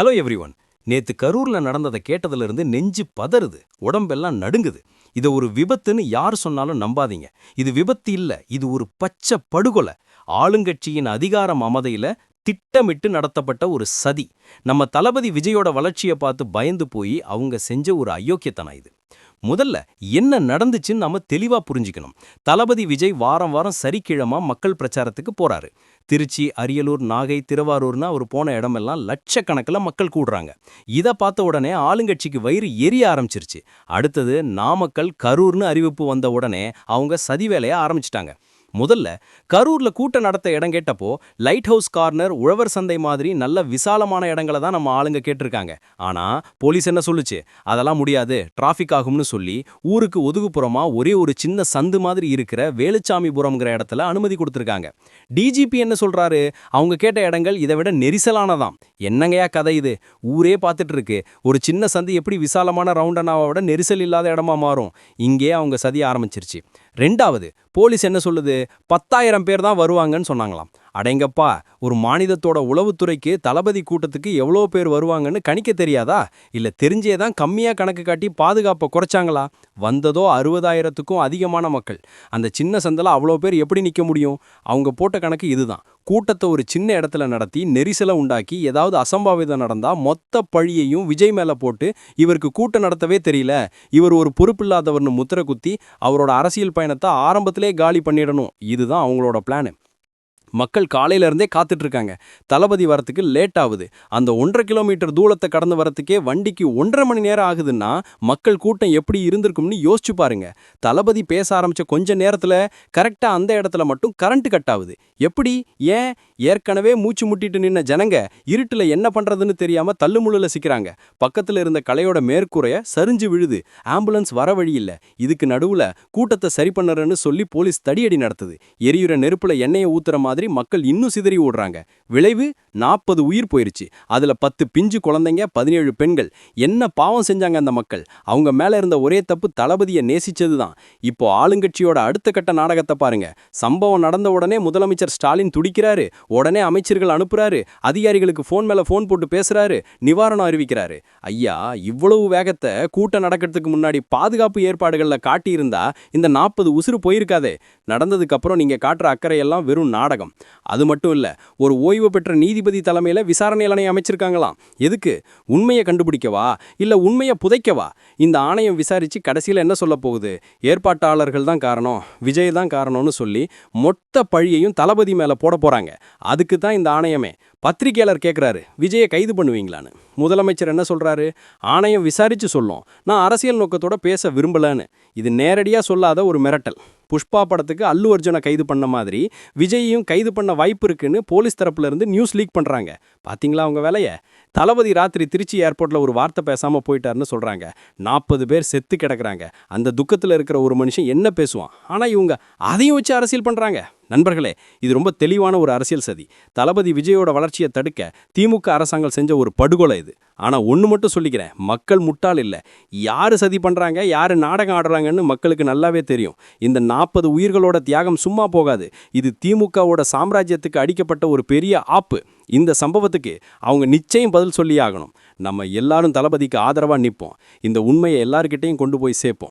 Hello every one நேத்து கரூர்ல நடந்ததை கேட்டதுல இருந்து நெஞ்சு பதறுது. உடம்பெல்லாம் நடுங்குது. இத ஒரு விபத்துன்னு யார் சொன்னாலும் நம்பாதீங்க. இது விபத்து இல்ல இது ஒரு பச்சை படுகொலை. ஆளுங்கட்சியின் அதிகார மமதையில திட்டமிட்டு நடத்தப்பட்ட ஒரு சதி. நம்ம தளபதி விஜயோட வளர்ச்சியை பார்த்து பயந்து போய் அவங்க செஞ்ச ஒரு அயோக்கியத்தனம் இது. முதல்ல என்ன நடந்துச்சுன்னு நாம தெளிவா புரிஞ்சுக்கணும். தளபதி விஜய் வாரம் வாரம் சனிக்கிழமா மக்கள் பிரச்சாரத்துக்கு போறாரு. திருச்சி அரியலூர் நாகை திருவாரூர்னு அவர் போன இடமெல்லாம் லட்சக்கணக்கில் மக்கள் கூடுறாங்க. இதை பார்த்த உடனே ஆளுங்கட்சிக்கு வயிறு எரிய ஆரம்பிச்சிருச்சு. அடுத்தது நாமக்கல் கரூர்னு அறிவிப்பு வந்த உடனே அவங்க சதி வேலையை ஆரம்பிச்சிட்டாங்க. முதல்ல கரூர்ல கூட்டம் நடத்த இடம் கேட்டப்போ லைட் ஹவுஸ் கார்னர் உழவர் சந்தை மாதிரி நல்ல விசாலமான இடங்களை தான் நம்ம ஆளுங்க கேட்டிருக்காங்க. ஆனா போலீஸ் என்ன சொல்லுச்சு? அதெல்லாம் முடியாது. டிராஃபிக் ஆகும்னு சொல்லி ஊருக்கு ஒதுகுப்புறமா ஒரே ஒரு சின்ன சந்து மாதிரி இருக்கிற வேலுச்சாமிபுரம்ங்கிற இடத்துல அனுமதி கொடுத்துருக்காங்க. டிஜிபி என்ன சொல்றாரு? அவங்க கேட்ட இடங்கள் இதை விட நெரிசலானதான் என்னங்கயா கதை இது? ஊரே பார்த்துட்டு இருக்கு ஒரு சின்ன சந்து எப்படி விசாலமான ரவுண்டனாவோட விட நெரிசல் இல்லாத இடமா மாறும்? இங்கே அவங்க சதி ஆரம்பிச்சிருச்சு. ரெண்டாவது போலீஸ் என்ன சொல்லுது? பத்தாயிரம் பேர் தான் வருவாங்கன்னு சொன்னாங்களாம். அடேங்கப்பா ஒரு மாநிலத்தோட உளவுத்துறைக்கு தளபதி கூட்டத்துக்கு எவ்வளோ பேர் வருவாங்கன்னு கணிக்க தெரியாதா? இல்லை தெரிஞ்சே தான் கம்மியாக கணக்கு காட்டி பாதுகாப்பை குறைச்சாங்களா? வந்ததோ அறுபதாயிரத்துக்கும் அதிகமான மக்கள். அந்த சின்ன சந்தில் அவ்வளோ பேர் எப்படி நிற்க முடியும்? அவங்க போட்ட கணக்கு இதுதான். கூட்டத்தை ஒரு சின்ன இடத்துல நடத்தி நெரிசலை உண்டாக்கி ஏதாவது அசம்பாவிதம் நடந்தால் மொத்த பழியையும் விஜய் மேலே போட்டு இவருக்கு கூட்டம் நடத்தவே தெரியல. இவர் ஒரு பொறுப்பில்லாதவர்னு முத்திர குத்தி அவரோட அரசியல் பயணத்தை ஆரம்பத்திலே காலி பண்ணிடணும். இதுதான் அவங்களோட பிளானு. மக்கள் காலையில இருந்தே காத்துட்டு இருக்காங்க தளபதி வரத்துக்கு லேட் ஆகுது அந்த ஒன்றரை கிலோமீட்டர் தூரத்தை கடந்து வரத்துக்கே வண்டிக்கு ஒன்றரை மணி நேரம் ஆகுதுன்னா மக்கள் கூட்டம் எப்படி இருந்திருக்கும்னு யோசிச்சு பாருங்க. தளபதி பேச ஆரம்பிச்ச கொஞ்ச நேரத்தில் கரெக்டாக அந்த இடத்துல மட்டும் கரண்ட் கட் ஆகுது எப்படி? ஏன்? ஏற்கனவே மூச்சு முட்டிட்டு நின்ன ஜனங்க இருட்டில் என்ன பண்ணுறதுன்னு தெரியாமல் தள்ளுமுள்ளில் சிக்கிறாங்க. பக்கத்தில் இருந்த கலையோட மேற்கூரைய சரிஞ்சு விழுது. ஆம்புலன்ஸ் வர வழி இல்லை. இதுக்கு நடுவுல கூட்டத்தை சரி பண்ணுறேன்னு சொல்லி போலீஸ் தடியடி நடத்துது. எரியுற நெருப்புல எண்ணெயை ஊத்துற மாதிரி மக்கள் இன்னும் சிதறி ஓடுறாங்க. விளைவு நாற்பது உயிர் போயிருச்சு. அதுல பத்து பிஞ்சு குழந்தைங்க பதினேழு பெண்கள். என்ன பாவம் செஞ்சாங்க அந்த மக்கள்? அவங்க மேல இருந்த ஒரே தப்பு தளபதியை நேசிச்சது தான் இப்போ ஆளுங்கட்சியோட அடுத்த கட்ட நாடகத்தை பாருங்க. சம்பவம் நடந்த உடனே முதலமைச்சர் ஸ்டாலின் துடிக்கிறாரு. உடனே அமைச்சர்கள் அனுப்புறாரு. அதிகாரிகளுக்கு ஃபோன் மேல ஃபோன் போட்டு பேசுறாரு. நிவாரணம் அறிவிக்கிறாரு. ஐயா இவ்வளவு வேகத்தை கூட்டம் நடக்கிறதுக்கு முன்னாடி பாதுகாப்பு ஏற்பாடுகள்ல காட்டியிருந்தா இந்த நாற்பது உசுறு போயிருக்காதே. நடந்ததுக்கு அப்புறம் நீங்க காட்டுற அக்கறையெல்லாம் வெறும் நாடகம். அது மட்டும் இல்லை ஒரு ஓய்வு பெற்ற நீதிபதி தலைமையில் விசாரணை ஆணையம் அமைச்சிருக்காங்களாம். எதுக்கு? உண்மையை கண்டுபிடிக்கவா? இல்லை உண்மையை புதைக்கவா? இந்த ஆணையம் விசாரித்து கடைசியில் என்ன சொல்ல போகுது? ஏற்பாட்டாளர்கள் தான் காரணம் விஜய் தான் காரணம்னு சொல்லி மொத்த பழியையும் தளபதி மேலே போட போகிறாங்க அதுக்கு தான் இந்த ஆணையமே. பத்திரிகையாளர் கேட்குறாரு விஜயை கைது பண்ணுவீங்களான்னு. முதலமைச்சர் என்ன சொல்கிறாரு ஆணையம் விசாரித்து சொல்லும். நான் அரசியல் நோக்கத்தோட பேச விரும்பலன்னு. இது நேரடியாக சொல்லாத ஒரு மிரட்டல். புஷ்பா படத்துக்கு அல்லு அர்ஜுனை கைது பண்ண மாதிரி விஜயையும் கைது பண்ண வாய்ப்பு இருக்குன்னு போலீஸ் தரப்புல இருந்து நியூஸ் லீக் பண்றாங்க. பாத்தீங்களா அவங்க வேலைய? தளபதி ராத்திரி திருச்சி ஏர்போர்ட்ல ஒரு வார்த்தை பேசாம போயிட்டாருன்னு சொல்றாங்க. நாற்பது பேர் செத்து கிடக்குறாங்க. அந்த துக்கத்தில் இருக்கிற ஒரு மனுஷன் என்ன பேசுவான்? ஆனா இவங்க அதையும் வச்சு அரசியல் பண்றாங்க. நண்பர்களே இது ரொம்ப தெளிவான ஒரு அரசியல் சதி. தளபதி விஜயோட வளர்ச்சியை தடுக்க திமுக அரசாங்கம் செஞ்ச ஒரு படுகொலை இது. ஆனால் ஒன்று மட்டும் சொல்லிக்கிறேன் மக்கள் முட்டாள் இல்லை. யார் சதி பண்ணுறாங்க யார் நாடகம் ஆடுறாங்கன்னு மக்களுக்கு நல்லாவே தெரியும். இந்த நாற்பது உயிர்களோட தியாகம் சும்மா போகாது. இது திமுகவோட சாம்ராஜ்யத்துக்கு அடிக்கப்பட்ட ஒரு பெரிய ஆப்பு. இந்த சம்பவத்துக்கு அவங்க நிச்சயம் பதில் சொல்லி ஆகணும். நம்ம எல்லாரும் தளபதிக்கு ஆதரவாக நிற்போம் இந்த உண்மையை எல்லார்கிட்டையும் கொண்டு போய் சேர்ப்போம்.